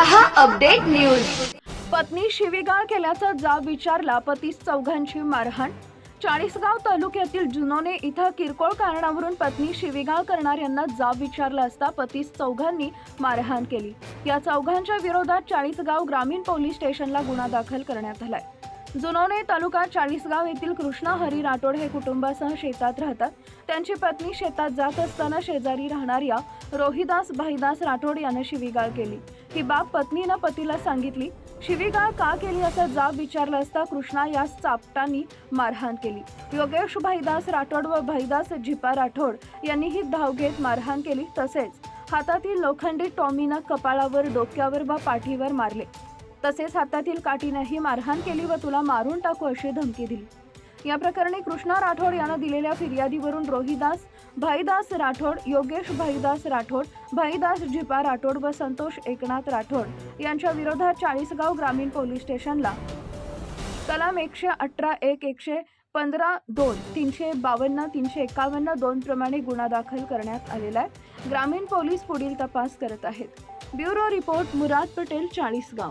रहा update news. पत्नी शिवीगाळ केल्याचा जाब विचारला पती चौघांची मारहाण. चाळीसगाव तालुक्यातील जुनोने इथं किरकोळ कारणावरून पत्नी शिवीगाळ करणाऱ्यांना जाब विचारला असता पतीस चौघांनी मारहाण केली. या चौघांच्या विरोधात चाळीसगाव ग्रामीण पोलीस स्टेशनला गुन्हा दाखल करण्यात आलाय. जुनोने तालुका चाळीसगाव येथील कृष्णा हरी राठोड हे कुटुंबासह शेतात राहतात. त्यांची पत्नी शेतात जात असताना शेजारी राहणाऱ्या रोहिदास भाईदास राठोड यानं शिवीगाळ केली. ही बाब पत्नीनं पतीला सांगितली. शिवीगाळ का केली असा जाब विचारला असता कृष्णा यास चापटांनी मारहाण केली. योगेश भाईदास राठोड व भाईदास झिपा राठोड यांनीही धाव घेत मारहाण केली. तसेच हातातील लोखंडी टॉमीनं कपाळावर डोक्यावर व पाठीवर मारले. तसेच हातातील काठीनंही मारहाण केली व तुला मारून टाकू अशी धमकी दिली. या प्रकरणी कृष्णा राठोड यानं दिलेल्या फिर्यादीवरून रोहिदास भाईदास राठोड योगेश भाईदास राठोड भाईदास झिपा राठोड व संतोष एकनाथ राठोड यांच्या विरोधात चाळीसगाव ग्रामीण पोलीस स्टेशनला कलम एकशे अठरा एक एकशे पंधरा दोन तीनशे बावन्न तीनशे एकावन्न दोन प्रमाणे गुन्हा दाखल करण्यात आलेला आहे. ग्रामीण पोलीस पुढील तपास करत आहेत. Bureau report Murad Patel Chalisgaon.